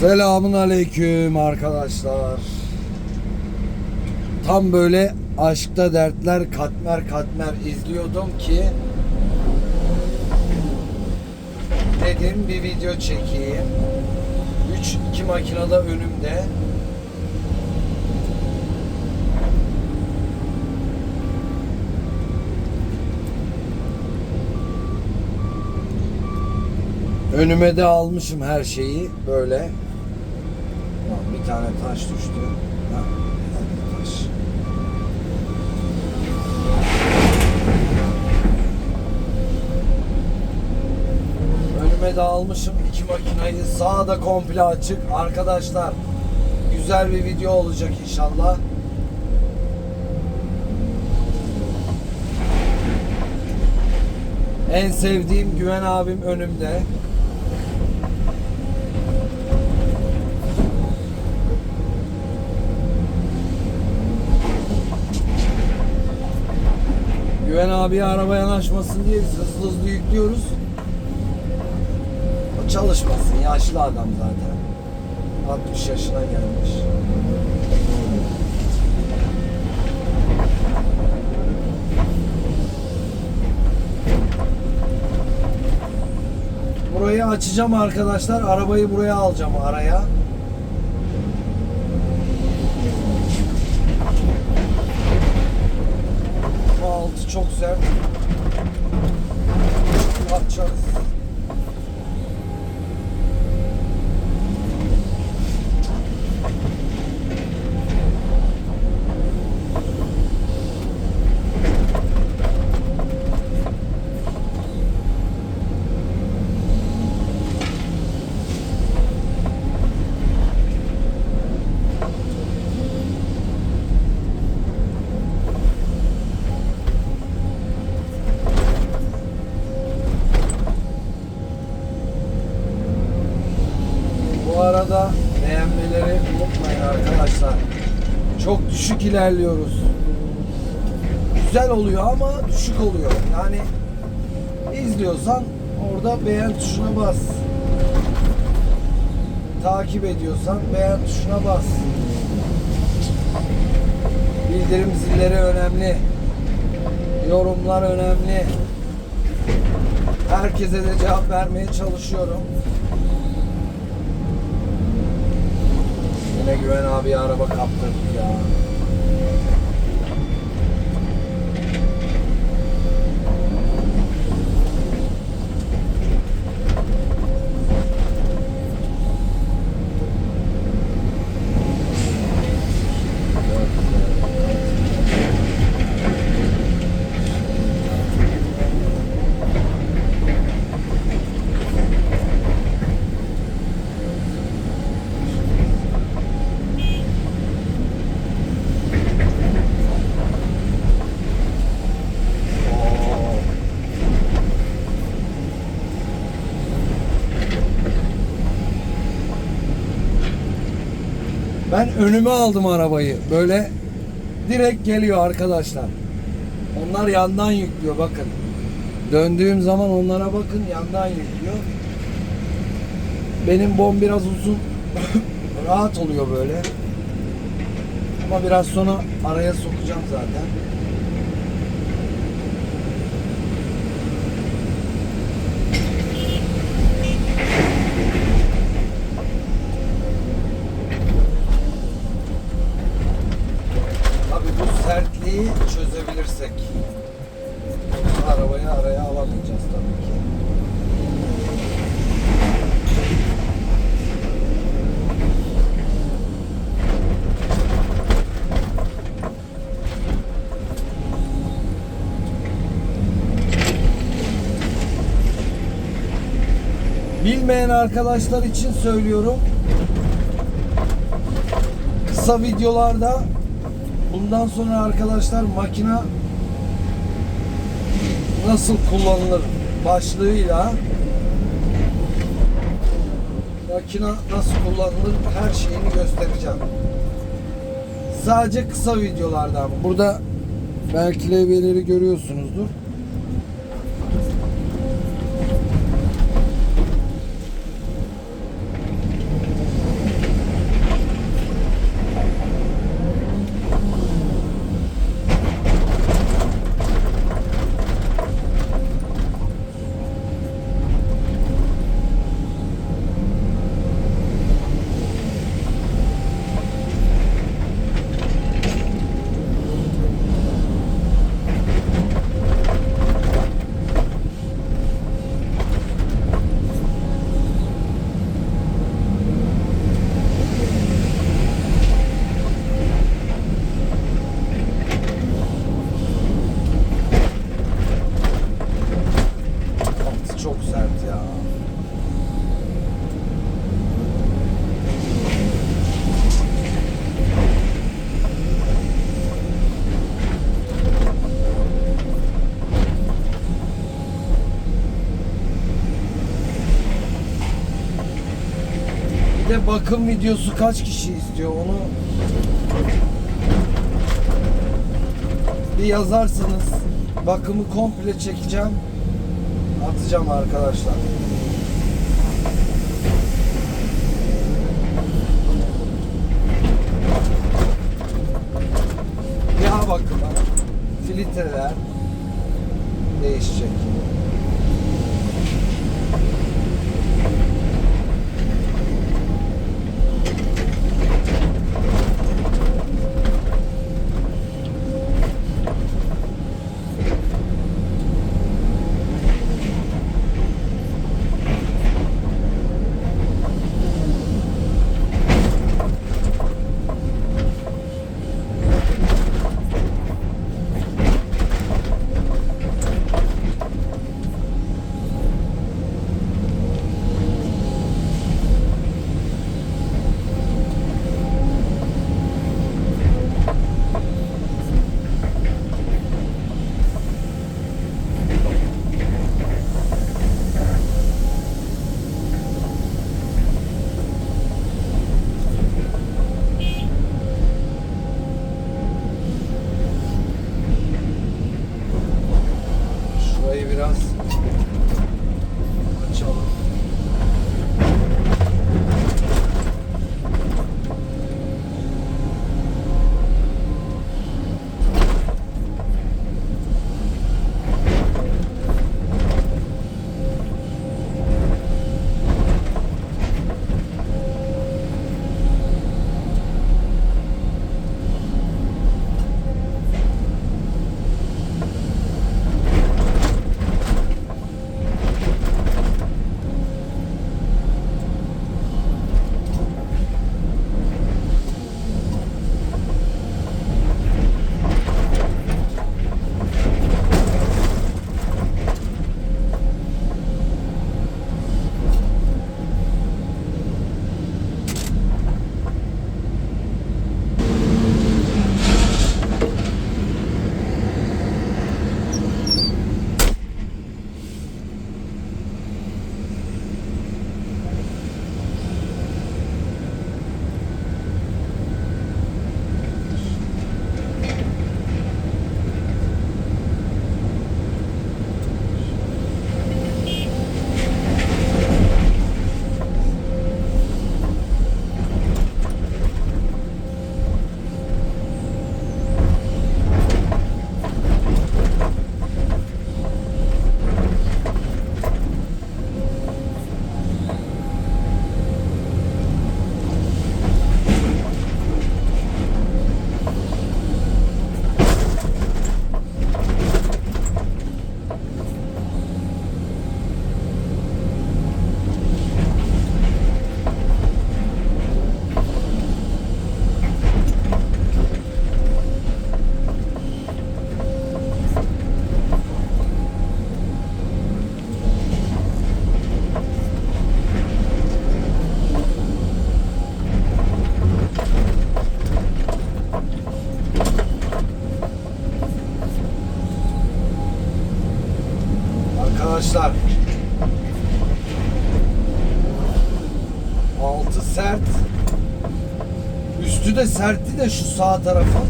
Selamun aleyküm arkadaşlar. Tam böyle aşkta dertler katmer katmer izliyordum ki dedim bir video çekeyim. 3 2 makinede önümde. Önüme de almışım her şeyi böyle. Tane taş düştü. Ha, taş. Önüme de almışım iki makinayı. Sağda komple açık. Arkadaşlar güzel bir video olacak inşallah. En sevdiğim Güven abim önümde. Güven abiye araba yanaşmasın diye biz hızlı hızlı yüklüyoruz. O çalışmasın. Yaşlı adam zaten. 60 yaşına gelmiş. Burayı açacağım arkadaşlar. Arabayı buraya alacağım araya. Bu altı çok sert. Yapacağız. Bu arada beğenmeleri unutmayın arkadaşlar. Çok düşük ilerliyoruz. Güzel oluyor ama düşük oluyor. Yani izliyorsan orada beğen tuşuna bas. Takip ediyorsan beğen tuşuna bas. Bildirim zilleri önemli. Yorumlar önemli. Herkese de cevap vermeye çalışıyorum. Yine Güven abi araba kaptırdık ya. Oo. Ben önüme aldım arabayı. Böyle direkt geliyor arkadaşlar. Onlar yandan yüklüyor bakın. Döndüğüm zaman onlara bakın yandan yüklüyor. Benim bom biraz uzun. Rahat oluyor böyle. Ama biraz sonra araya sokacağım zaten. Tabii bu sertliği çözebilirsek arabayı araya alamayacağız tabii ki. Bilmeyen arkadaşlar için söylüyorum. Kısa videolarda bundan sonra arkadaşlar makina nasıl kullanılır başlığıyla makina nasıl kullanılır her şeyini göstereceğim. Sadece kısa videolarda ama burada belki levyeleri görüyorsunuzdur. çok sert ya. Bir de bakım videosu kaç kişi istiyor onu bir yazarsanız bakımı komple çekeceğim atacağım arkadaşlar. Yağ bakımı, filtreler değişecek. Sağ tarafın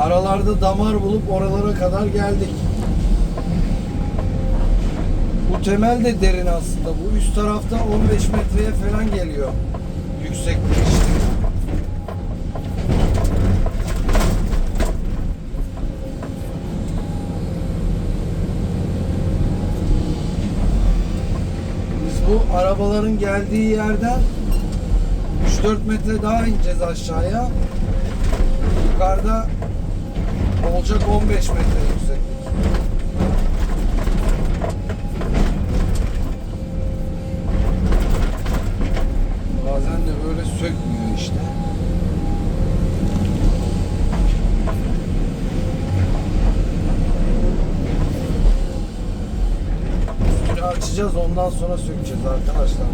aralarda damar bulup oralara kadar geldik. Bu temel de derin aslında. Bu üst tarafta 15 metreye falan geliyor. Yükseklik işte. Biz bu arabaların geldiği yerden 3-4 metre daha ineceğiz aşağıya. Yukarıda olacak 15 metre yükseklik. Bazen de böyle sökmüyor işte. Açacağız ondan sonra sökeceğiz arkadaşlar.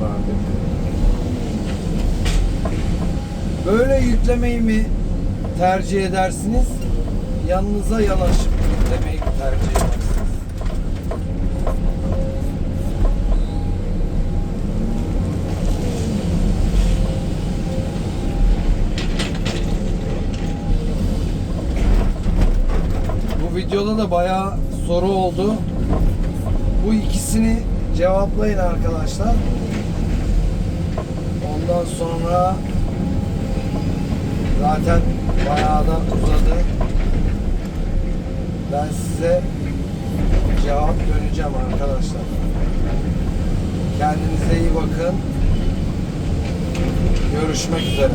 verdik. Böyle yüklemeyi mi tercih edersiniz? Yanınıza yanaşıp yüklemeyi tercih edersiniz? Bu videoda da bayağı soru oldu. Bu ikisini cevaplayın arkadaşlar. Ondan sonra zaten bayağı da uzadı. Ben size cevap döneceğim arkadaşlar. Kendinize iyi bakın. Görüşmek üzere.